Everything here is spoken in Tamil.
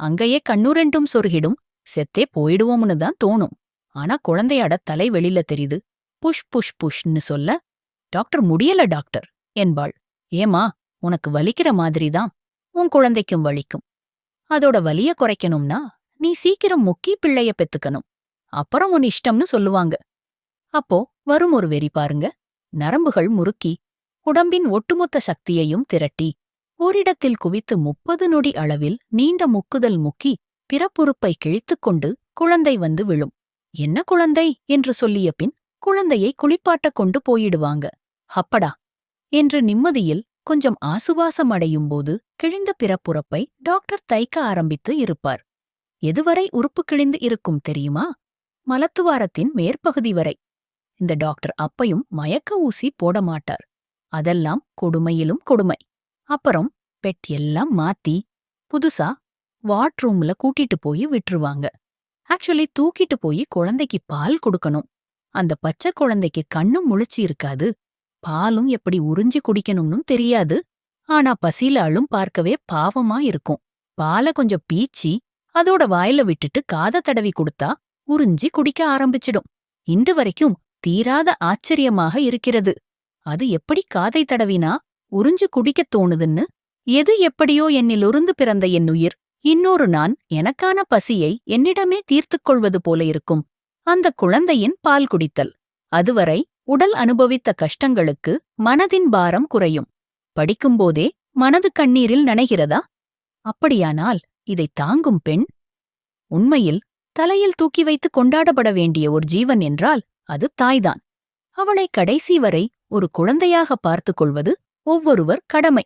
அங்கேயே கண்ணு ரெண்டும் சொருகிடும். செத்தே போயிடுவோம்னு தான் தோணும். ஆனா குழந்தையாட தலை வெளியில தெரியுது. புஷ் புஷ் புஷ்ன்னு சொல்ல டாக்டர் முடியல டாக்டர் என்பாள். ஏமா உனக்கு வலிக்கிற மாதிரிதான் உன் குழந்தைக்கும் வலிக்கும். அதோட வலிய குறைக்கணும்னா நீ சீக்கிரம் முக்கி பிள்ளைய பெத்துக்கணும். அப்புறம் உன் இஷ்டம்னு சொல்லுவாங்க. அப்போ வரும் ஒரு வெறி பாருங்க. நரம்புகள் முறுக்கி உடம்பின் ஒட்டுமொத்த சக்தியையும் திரட்டி ஓரிடத்தில் குவித்து முப்பது நொடி அளவில் நீண்ட முக்குதல் முக்கி பிறப்புறுப்பை கிழித்துக் கொண்டு குழந்தை வந்து விழும். என்ன குழந்தை என்று சொல்லிய பின் குழந்தையை குளிப்பாட்டக் கொண்டு போயிடுவாங்க. ஹப்படா என்று நிம்மதியில் கொஞ்சம் ஆசுவாசம் அடையும் போது கிழிந்த பிறப்புறுப்பை டாக்டர் தைக்க ஆரம்பித்து இருப்பார். எதுவரை உறுப்பு கிழிந்து இருக்கும் தெரியுமா? மலத்துவாரத்தின் மேற்பகுதி வரை இந்த டாக்டர் அப்பையும் மயக்க ஊசி போட மாட்டார். அதெல்லாம் கொடுமையிலும் கொடுமை. அப்புறம் பெட் எல்லாம் மாத்தி புதுசா வாட்ரூம்ல கூட்டிட்டு போய் விட்டுருவாங்க. ஆக்சுவலி தூக்கிட்டு போய் குழந்தைக்கு பால் கொடுக்கணும். அந்த பச்சை குழந்தைக்கு கண்ணும் முழிச்சு இருக்காது. பாலும் எப்படி உறிஞ்சி குடிக்கணும்னு தெரியாது. ஆனா பசியில அழும் பார்க்கவே பாவமா இருக்கும். பாலை கொஞ்சம் பீச்சி அதோட வாயில விட்டுட்டு காத தடவி கொடுத்தா உறிஞ்சி குடிக்க ஆரம்பிச்சிடும். இன்று வரைக்கும் தீராத ஆச்சரியமாக இருக்கிறது. அது எப்படி காதை தடவினா உறிஞ்சு குடிக்கத் தோணுதுன்னு எது எப்படியோ என்னிலிருந்து பிறந்த என் உயிர் இன்னொரு நான் எனக்கான பசியை என்னிடமே தீர்த்துக் கொள்வது போல இருக்கும். அந்த குழந்தையின் பால் குடித்தல். அதுவரை உடல் அனுபவித்த கஷ்டங்களுக்கு மனதின் பாரம் குறையும். படிக்கும்போதே மனது கண்ணீரில் நனைகிறதா? அப்படியானால் இதை தாங்கும் பெண் உண்மையில் தலையில் தூக்கி வைத்து கொண்டாடப்பட வேண்டிய ஒரு ஜீவன் என்றால் அது தாய்தான். அவளை கடைசி வரை ஒரு குழந்தையாக பார்த்துக் கொள்வது ஒவ்வொருவர் கடமை.